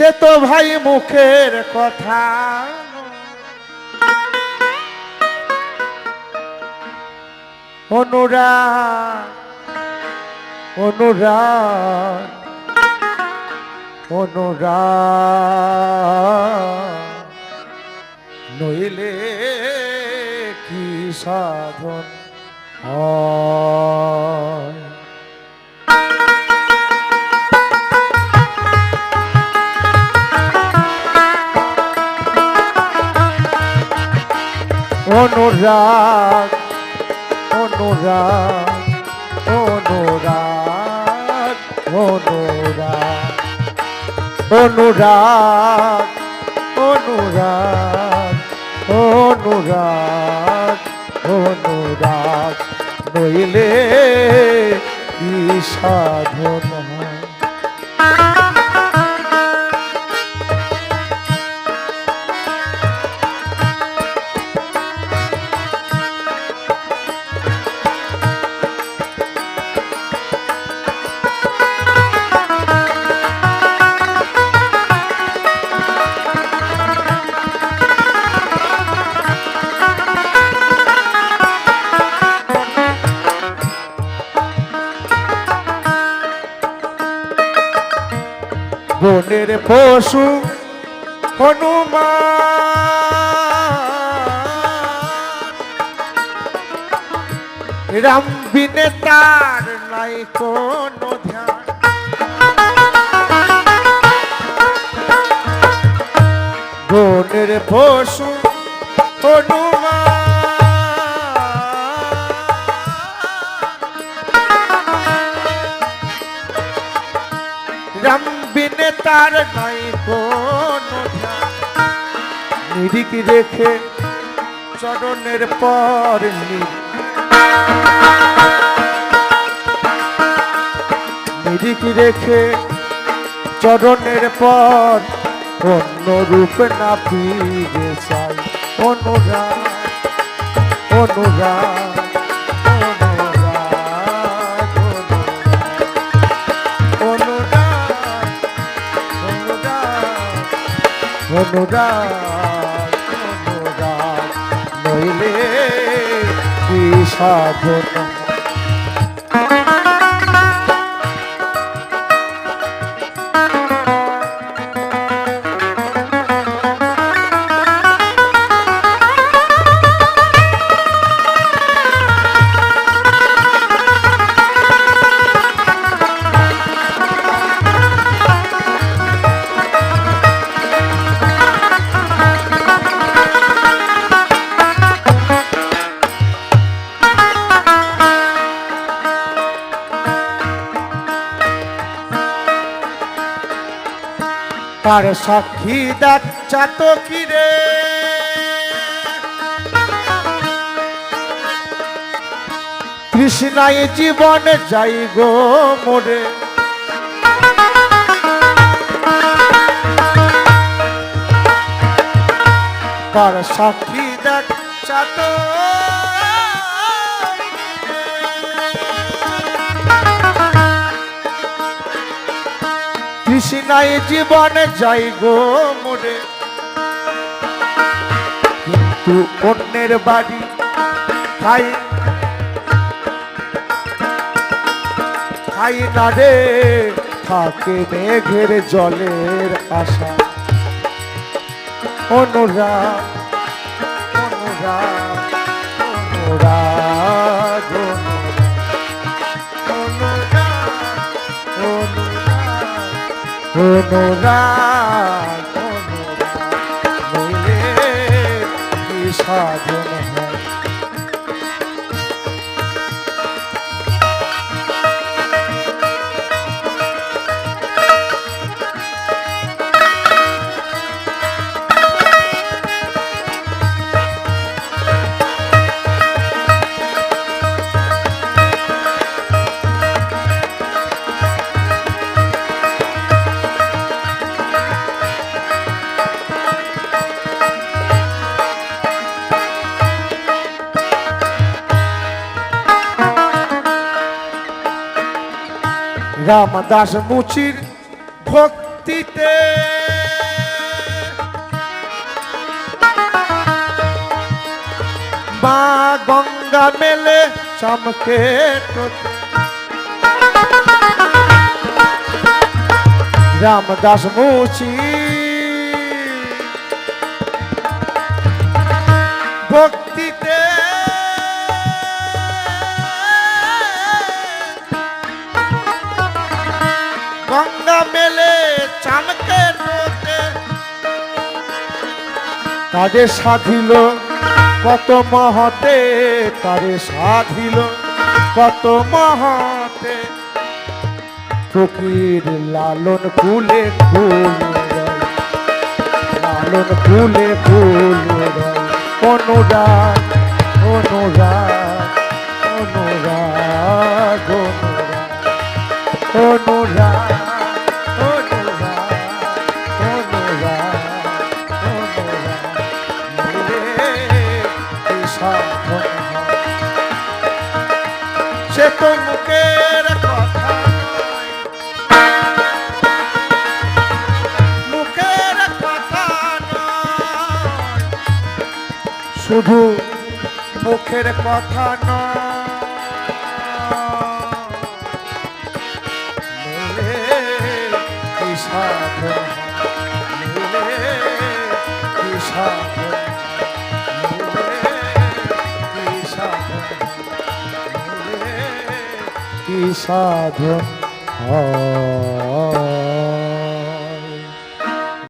সে তো ভাই মুখের কথা। অনুরাগ অনুরাগ অনুরাগ। নইলে কি সাধন হয়? অনুরাগ অনুরাগ অনুরাগ অনুরাগ অনুরাগ অনুরাগ অনুরাগ অনুরাগ নইলে কি সাধন? বনের পশু হনুমান। রাম বিনে তার নাই কোনো ধ্যান। বনের পশু হনুমান। তার নাই নিরিক রেখে চরণের পর নিরিক রেখে চরণের পর অন্য রূপ না ফিরে চাই। অনুরাগ অনুরাগ। অনুরাগ অনুরাগ নইলে কি সাধন? তার সাক্ষী দাচ্চা তো কিরে? কৃষ্ণায় জীবন যাই গো মোরে। তার সাক্ষী দাচ্চা তো কৃষ্ণায় জীবনে যাই গো মোরে। কিন্তু অন্যের বাড়ি খাই। খাই না রে, থাকে মেঘের জলের আশা। অনুরাগ অনুরাগ অনুরাগ নইলে কি রামদাস মুচির ভক্ত ভক্তিতে মা গঙ্গা মেলে চমকে। রামদাস মুচি কাজে সাধিল। কত মহতে কারে সাধিল। কত মহতে ফকির লালন ফুলে ফুল লালন ফুলে ফুল। অনুরাগ অনুরাগ অনুরাগ। সে তো মুখের কথা। মুখের কথা শুধু মুখের কথা নয়। সাধন হয়।